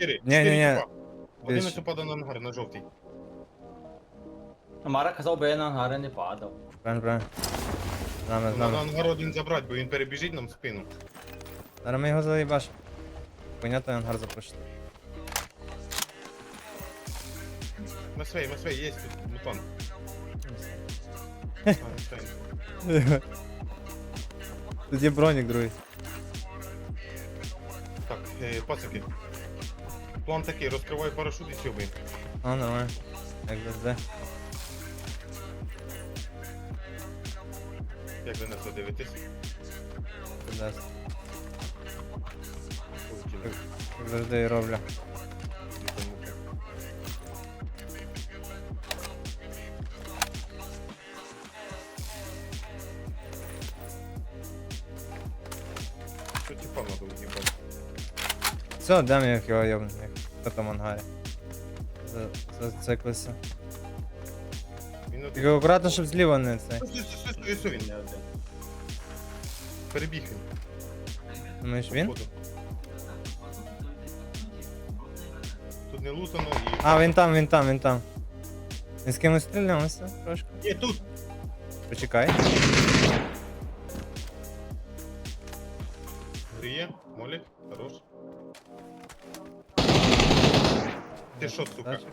Чотири. Ні-ні-ні. Один Більше. ось упаде на ангар, на жовтий. Мара казав, би я на ангари не падав. Правильно, правильно. З нами, з На нами. ангар один забрати, бо він перебіжить нам в спину. Зараз ми його заїбашимо. Понятно, ангар запрошити. Масвей, Масвей, є тут мутант. А, Тут є бронік другий. Так, е, пацики. План такий, розкривай парашут і сьобай. А, нормально. Як завжди. Як ви на це дивитесь? Чудесно. Полетіли. Як завжди і роблю. Літануки. Що типа надо уїбати? Все, дам їх його йобну, як Хто там ангарі. За- Зациклися. Він Тільки акуратно, щоб зліва не цей. Ось, ось, ось, ось, ось він. Не один. Перебіг він. Думаєш він? Походу. Тут не лутано і... А, він там, він там, він там. Він з кимось стрілявся трошки. Є тут! Почекай. Гріє, молік, хорош. Ти що, сука? Бачиш?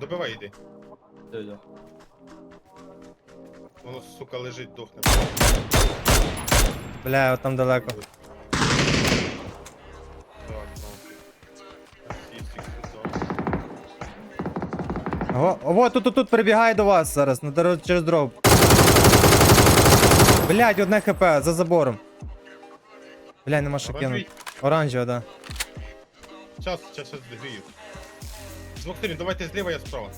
Добивай іди. Дойду. Воно, сука, лежить, дохне. Бля, от там далеко. Так, ну. Ого, ого, тут, тут, тут перебігає до вас зараз, на дорогу через дров. Блять, одне хп, за забором. Блядь, нема що Оранжевий? кинути. Оранжево, да. Час, час, час грію. З двох сторін, давайте зліва, я справа.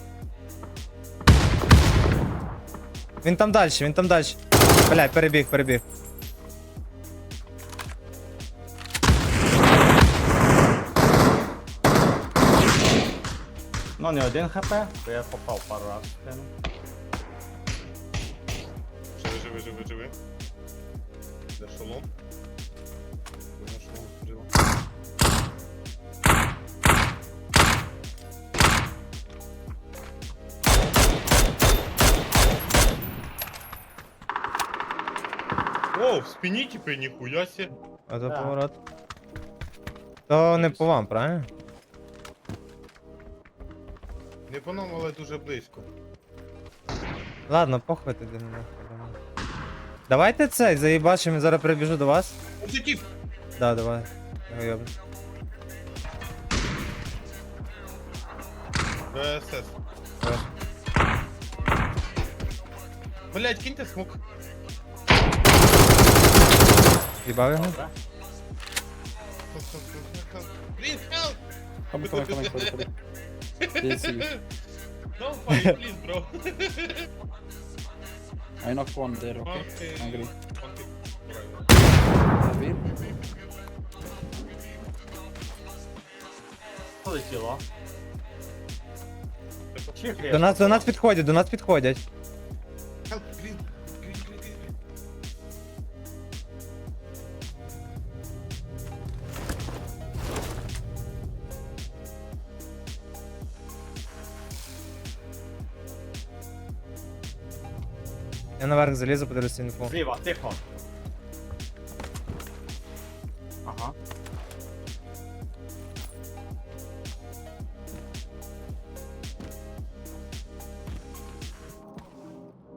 Він там далі, він там далі. Блядь, перебіг, перебіг. Ну, не один хп, бо я попав пару раз спину. Живи, живи, живи, живи. Де шолом? Де шолом стріла? О, в спині типи, ніхуя сі. А то Так. поворот. То не по вам, правильно? Не по нам, але дуже близько. Ладно, похуй тоді на нахуй. Давайте цей, заїбачимо, зараз прибіжу до вас. Тип! Да, давай. Його йобну. ВСС. Блять, киньте смок. Їбав його? Добре. Please help! Come, come, come, come, come. Didn't see you. Don't fight, please, bro. I knocked one there, okay? Okay. Angry. Okay. Reveal. Полетіло. Чихає. До нас, до нас підходять, до нас підходять. Я наверх залізу, подивлюся інфу. Зліва, тихо. Ага.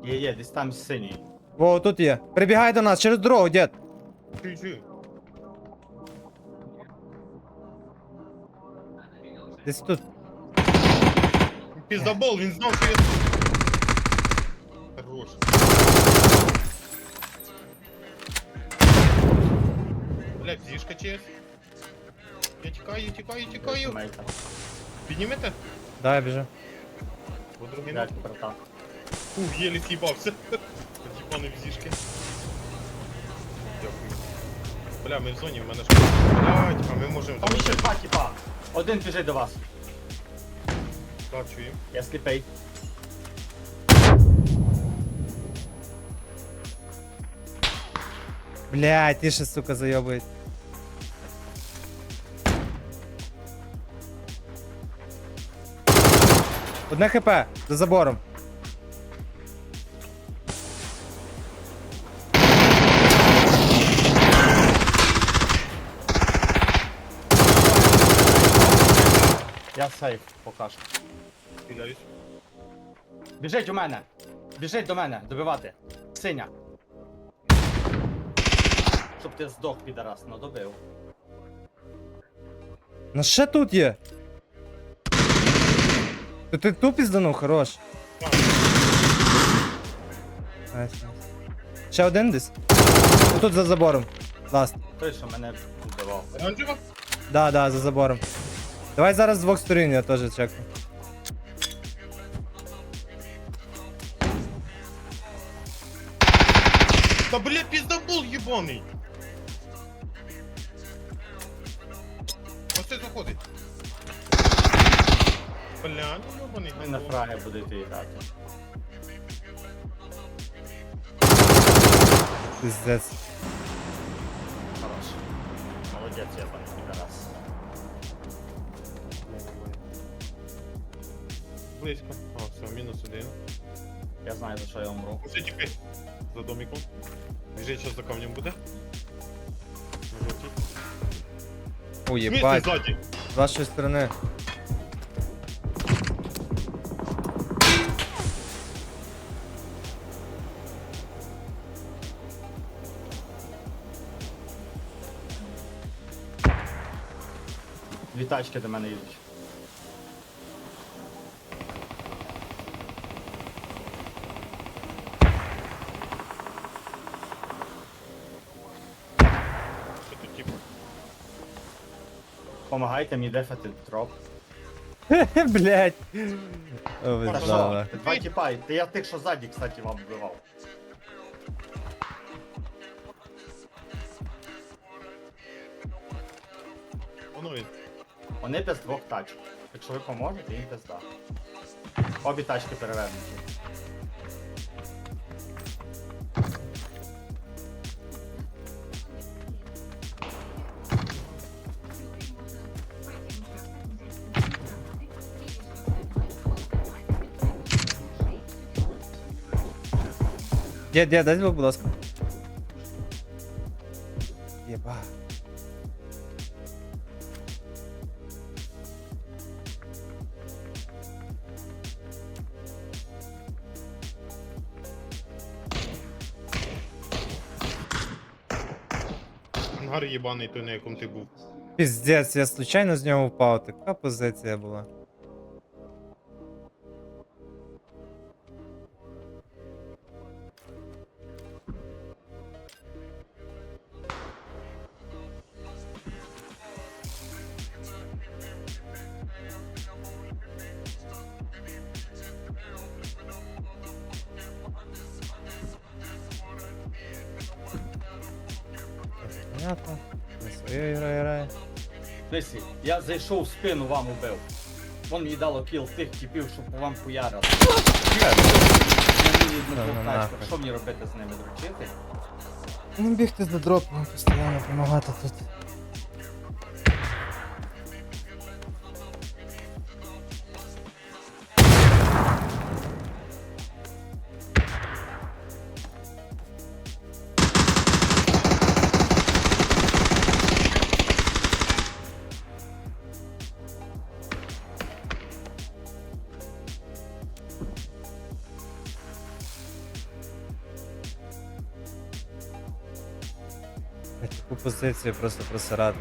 Є, є, десь там синій. Во, тут є. Прибігай до нас через дорогу, дід. Чую, чую. Десь тут. Пиздобол, він знав, що я тут. Хорош. Блять, зішка чес. Я тікаю, тікаю, тікаю. Мейка. Піднімете? Давай біжи. Бо другий Як, ног. братан? Ух, єлі з'їбався. Тіпани в зішки. Дякую. Бля, ми в зоні, в мене ж. Блять, а ми можемо Там ще два тіпа. Один біжить до вас. Так, чуємо. Я сліпий. Блядь, ті ще, сука, зайобують. Одне хп за забором. Я сейф покажу. Кидаюсь. Біжить у мене. Біжить до мене, добивати. Синя. Щоб ти здох, підарас, ну добив. Ну ще тут є. То ти ту пізданув, хорош. Найс, найс. Ще один десь. Тут за забором. Ласт. Той, що мене вбивав. Да, да, за забором. Давай зараз з двох сторін я теж чекну. Та бля, піздабул єбаний! Ось це заходить. Бля, ну єбаний. Він на фраї буде йти грати. Пиздець. Хорош. Молодець, я пане підарас. Близько. О, все, мінус один. Я знаю, за що я умру. Ось тіпи. За домиком. Біжить, що за камнем буде. О, Місце єбать. ззаді. З вашої сторони. Тачки до мене їдуть. Що тут тип? Помагайте мені дефати дроп. Блять. Та що? Два тіпа. Та я тих, що ззаді, кстати, вам вбивав. Воно він. Вони без двох тачок. Якщо ви поможете, їм пизда. Обі тачки перевернуті. Дід, дід, дай звук, будь. Ангар єбаний той, на якому ти був. Піздець, я случайно з нього впав. Така позиція була. Понятно. Не своє грає грає. Дивіться, я зайшов в спину, вам убив. Вон мені дало кіл тих типів, щоб по вам хуярили. Я мені ну нахуй. Що мені робити з ними дрочити? Ну бігти за дропом, постійно допомагати тут. Позицію просто просирати.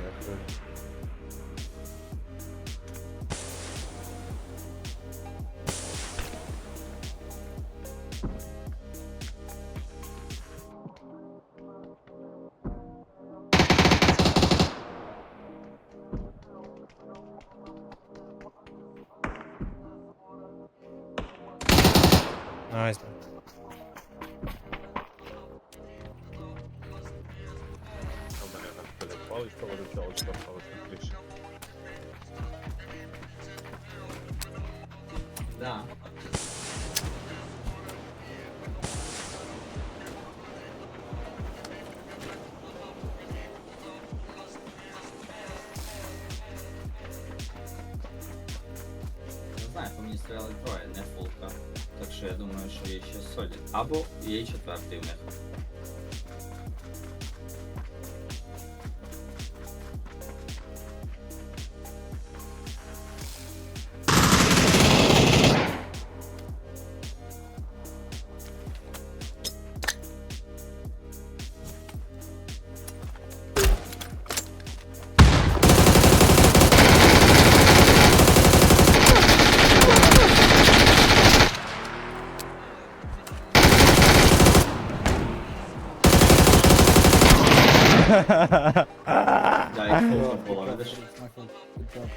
Паличка виручалочка на криші. Да. знаю, по мені стріляли троє, не фулка. Так що я думаю, що є ще солід. Або є четвертий в них. Да, і фулка була, видиш? Нахуй, підтягнув.